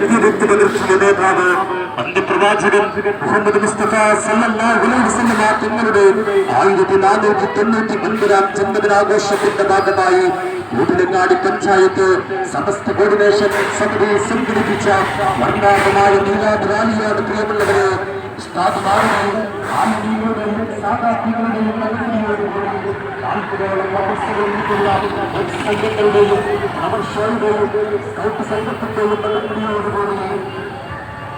പകർത്തിയ നേതാവ് അന്ത്യപ്രവാചകൻ മുഹമ്മദ് മുസ്തഫ വസല്ലമ തങ്ങളുടെ ആയിരത്തി നാനൂറ്റി തൊണ്ണൂറ്റി ഒൻപതാം ജന്മദിനാഘോഷത്തിന്റെ ഭാഗമായി കൂട്ടിലങ്ങാടി പഞ്ചായത്ത് സമസ്ത കോർഡിനേഷൻ സമിതി സംഘടിപ്പിച്ച വർണാഭമായ മീലാദ് റാലിയാണ് പ്രിയമുള്ളവരെ ആലിമീങ്ങളുടെയും സാധാർത്ഥികളുടെയും നന്ദിയോടുകൂടി നാൽപ്പതോളം മഹസ്സുകളിൽ നിന്നുള്ള സംഘങ്ങളുടെയും നമർഷയുടെയും സ്കൗട്ട് സംഘത്തിന്റെയും നന്ദിയോടുകൂടി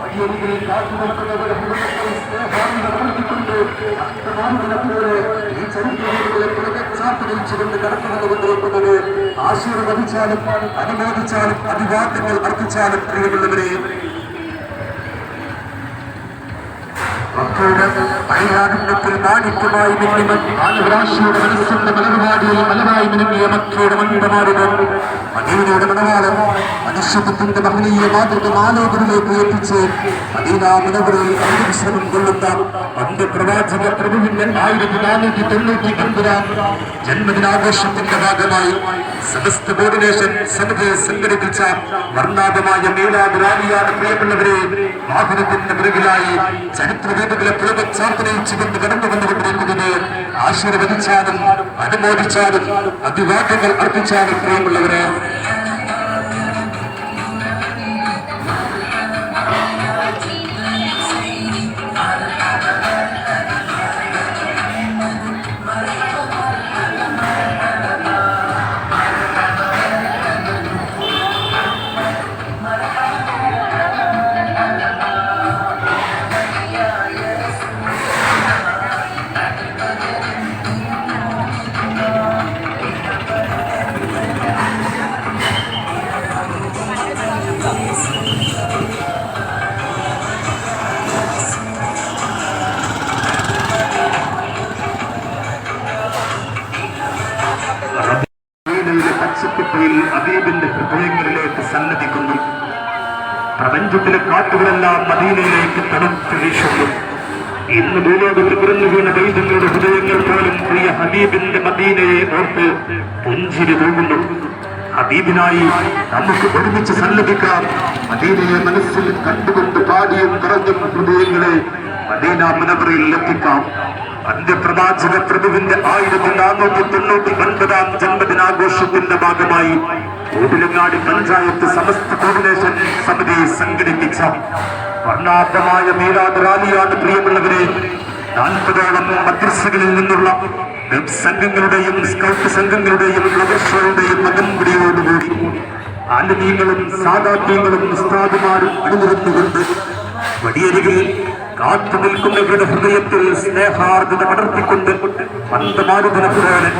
വഴിയരികിൽ കാത്തുനിൽക്കുന്നവരുടെ സ്നേഹാന്തം നൽകിക്കൊണ്ട് അർത്ഥമാനത്തിലൂടെ ഈ ചരിത്രങ്ങളുടെ പുറകച്ചാത്തിരിച്ചുകൊണ്ട് കടന്നു വന്നുകൊണ്ടിരിക്കുന്നത് ആശീർവദിച്ചാലും അനുമോദിച്ചാലും അഭിവാദ്യങ്ങൾ അർപ്പിച്ചാലും പ്രിയമുള്ളവരെ Gracias. മന്ദമാരുകൾ മദീനയുടെ മദീന ജന്മദിനാഘോഷത്തിന്റെ ഭാഗമായി സമസ്ത കോർഡിനേഷൻ സമിതി സംഘടിപ്പിച്ച വർണാഭമായ മേലാദ് റാലിയാണ് പ്രിയമുള്ളവരെ. വാഹനത്തിന്റെ പിറകിലായി ചരിത്രവേദികളെ കടന്നു ആശീർവദിച്ചാലും അനുമോദിച്ചാലും അഭിവാദ്യങ്ങൾ അർപ്പിച്ചാലും പ്രിയമുള്ളവരെ മദീനയിലെ അദീബിന്റെ ഹൃദയങ്ങളിലേക്ക് സന്നദ്ധിക്കുന്നു. പ്രപഞ്ചത്തിലെ കാറ്റുകളെല്ലാം മദീനയിലേക്ക് തണുത്ത് വീശുന്നു. ഇന്ന് ഭൂലോകത്ത് പിറന്നു വീണ ദൈവങ്ങളുടെ ഹൃദയങ്ങൾ പോലും പ്രിയ ഹബീബിന്റെ മദീനയെ ഓർത്ത് പുഞ്ചിരി പോകുന്നു ഹബീബിനായി നമുക്ക് ഒരുമിച്ച് സന്നദ്ധിക്കാം. മദീനയെ മനസ്സിൽ കണ്ടുകൊണ്ട് പാടിയും പറഞ്ഞും ഹൃദയങ്ങളെ മദീന മുനവറയിൽ എത്തിക്കാം. അന്ത്യപ്രവാചക പ്രഭുവിന്റെ ആയിരത്തി നാനൂറ്റി തൊണ്ണൂറ്റി ഒൻപതാം ജന്മദിനാഘോഷത്തിന്റെ ഭാഗമായി കോവിലങ്ങാടി പഞ്ചായത്ത് സമസ്ത കോർഡിനേഷൻ സമിതി സംഘടിപ്പിച്ച വർണാഭമായ മീരാദ് റാലിയാണ് പ്രിയമുള്ളവരെ. നാൽപ്പതോളം മദ്രസകളിൽ നിന്നുള്ള സംഘങ്ങളുടെയും സ്കൗട്ട് സംഘങ്ങളുടെയും പ്രദർശനങ്ങളുടെയും അകമ്പടിയോടുകൂടി സാധാ സാധാത്യങ്ങളും ഉസ്താദുമാരും അണിനിരുന്നുകൊണ്ട് വടിയരികിൽ കാത്തു നിൽക്കുന്നവരുടെ ഹൃദയത്തിൽ സ്നേഹാർദ്രത പടർത്തിക്കൊണ്ട് മന്ദമാരുതന പോലെ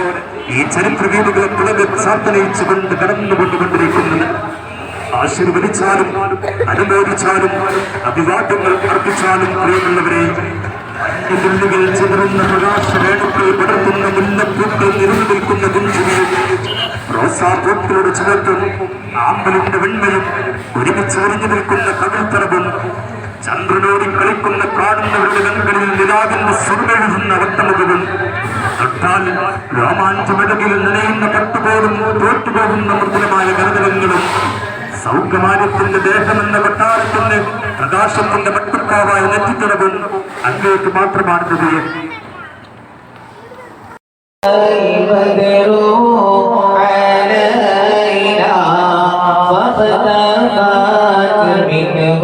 ഈ ചരിത്രവീതികളെ തുളകെ ചാത്തനയിച്ചുകൊണ്ട് കടന്നുകൊണ്ടുകൊണ്ടിരിക്കുന്നത് ആശീർവദിച്ചാലും അനുമോദിച്ചാലും അഭിവാദ്യങ്ങൾ അർപ്പിച്ചാലും പ്രിയമുള്ളവരെ ഇതിൽ ചിതറുന്ന പ്രകാശവേണത്തിൽ പടർത്തുന്ന മുല്ലപ്പൂക്കൾ നിലനിൽക്കുന്ന നിൽക്കുന്ന കുഞ്ചിരിയും റോസാപ്പൂക്കളുടെ ചുവട്ടും ആമ്പലിന്റെ വെണ്മയും ഒരുമിച്ച് ഒറിഞ്ഞു നിൽക്കുന്ന കടൽത്തറവും ചന്ദ്രനോടി കളിക്കുന്ന കാണുന്നവരുടെ കണ്ണുകളിൽ നിലാവിന്റെ സുറുമെഴുതുന്ന വട്ടമുഖവും തൊട്ടാൽ രോമാഞ്ചമിടകിൽ നനയുന്ന പട്ടുപോലും തോറ്റുപോകുന്ന മൃദുലമായ കരതലങ്ങളും സൗഖ്യമാനത്തിന്റെ ദേഹമെന്ന കൊട്ടാരത്തിന്റെ പ്രകാശത്തിന്റെ പട്ടുപ്പാവായ നെറ്റിത്തിടവും അങ്ങേക്ക് മാത്രമാണ് ഹൃദയം البدر علينا فاختفت منه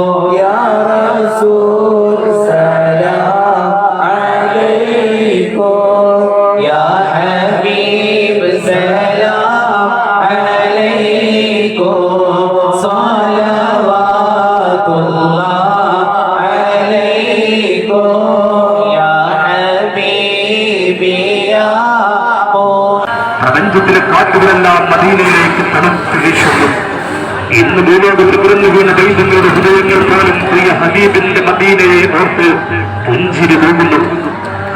പ്രപഞ്ചത്തിലെ കാറ്റുകളെല്ലാം മദീനയിലേക്ക് തണുത്ത് വീശുന്നു. ഇന്ന് ഭൂലോകത്തിൽ പിറന്നു വീണ ദൈവങ്ങളുടെ ഹൃദയങ്ങൾ പോലും പ്രിയ ഹബീബിന്റെ മദീനയെ ഓർത്ത് പുഞ്ചിരി പോകുന്നു.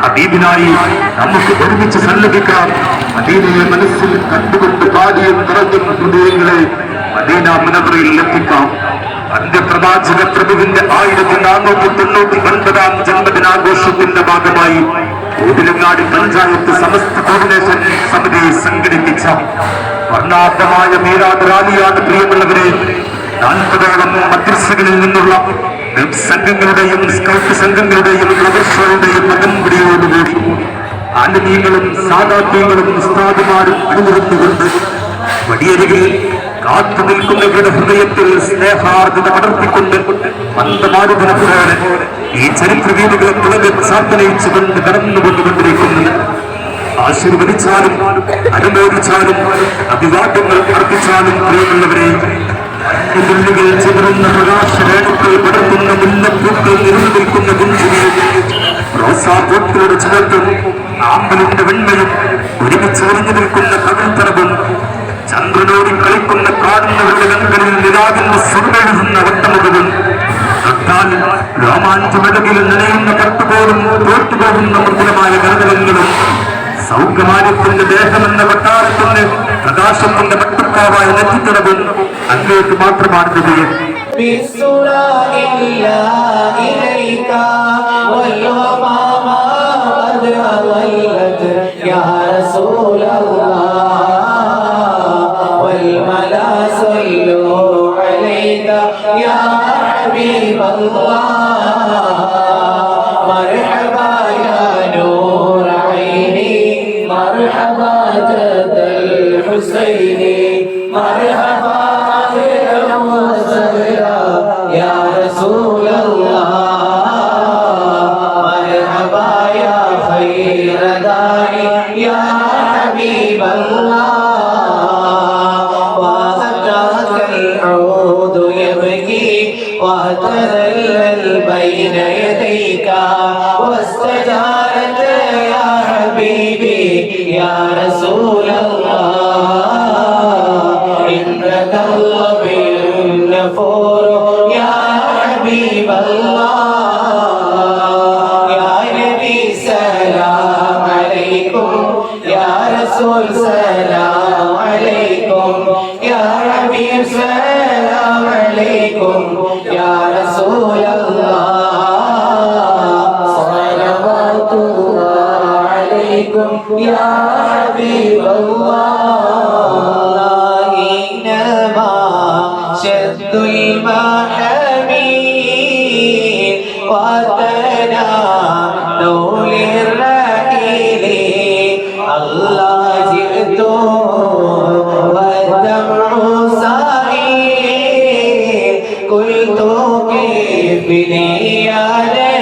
ഹബീബിനായി നമുക്ക് ഒരുമിച്ച് സന്നദ്ധിക്കാം. മദീനയെ മനസ്സിൽ കണ്ടുകൊണ്ട് പാടിയും നിറഞ്ഞും ഹൃദയങ്ങളെ മദീന മുനവറയിൽ എത്തിക്കാം അന്ത്യപ്രവാചക പ്രഭുവിന്റെ ആയിരത്തി നാനൂറ്റി തൊണ്ണൂറ്റി ഒൻപതാം ജന്മദിനാഘോഷത്തിന്റെ ഭാഗമായി കോവിലങ്ങാടി പഞ്ചായത്ത് സമസ്ത കോർഡിനേഷൻ സമിതി സംഘടിപ്പിച്ച വർണാഭമായ മീരാട് റാലിയാണ് പ്രിയമുള്ളവരെ. നാൽപ്പതോളം മദ്രസകളിൽ നിന്നുള്ള സംഘങ്ങളുടെയും സ്കൗട്ട് സംഘങ്ങളുടെയും പ്രദർശകരുടെയും അകമ്പടിയോടുകൂടി ആലമീങ്ങളും സാധാത്യങ്ങളും ഉസ്താദുമാരും അണിനിരന്നുകൊണ്ട് വടിയരികിൽ കാത്തു നിൽക്കുന്നവരുടെ ഹൃദയത്തിൽ സ്നേഹാർദ്രത പടർത്തിക്കൊണ്ട് മന്ദമാരുതന ഈ ചരിത്രവീതികളെ തുളകെ സാധനയിച്ചുകൊണ്ട് കടന്നുകൊണ്ടുകൊണ്ടിരിക്കുന്നു ആശീർവദിച്ചാലും അനുമോദിച്ചാലും അഭിവാദ്യങ്ങൾ അർപ്പിച്ചാലും പ്രിയമുള്ളവരെ ചിതറുന്ന പ്രകാശവേണുക്കൾ പടർത്തുന്ന മുല്ലപ്പൂക്കൾ ആമ്പലിന്റെ വെണ്മയും നിൽക്കുന്ന ചന്ദ്രനോടി കളിക്കുന്ന കാണുന്നവരുടെ കണ്ണുകളിൽ നിലാവിന്റെ സ്വർണ്ണെഴുതുന്ന വട്ടമുഖവും തൊട്ടാൽ രോമാഞ്ചമെടുകിൽ നനയുന്ന പട്ടുപോലും തോറ്റുപോകുന്ന മൃദുലമായ കരതലങ്ങളും സൗഖ്യമാനത്തിന്റെ ദേഹമെന്ന കൊട്ടാരത്തിന്റെ പ്രകാശത്തിന്റെ പട്ടുപ്പാവായ നെറ്റിത്തടവും അങ്ങേക്ക് മാത്രമാണ് ഹൃദയം بالسرى إلا إليك والغمام قد أضلت يا رسول الله وسهلا يا رسول الله واستجارت يا حبيبي يا رسول الله إنك الغفير الغفور يا حبيب الله يا نبي سلام عليكم يا رسول سلام عليكم يا حبيب سلام عليكم يا رسول الله يا حبيب الله إنما شد المحامين وطنا نول الرحيل الله جئت والدمع سائل قلت كيف بني عليك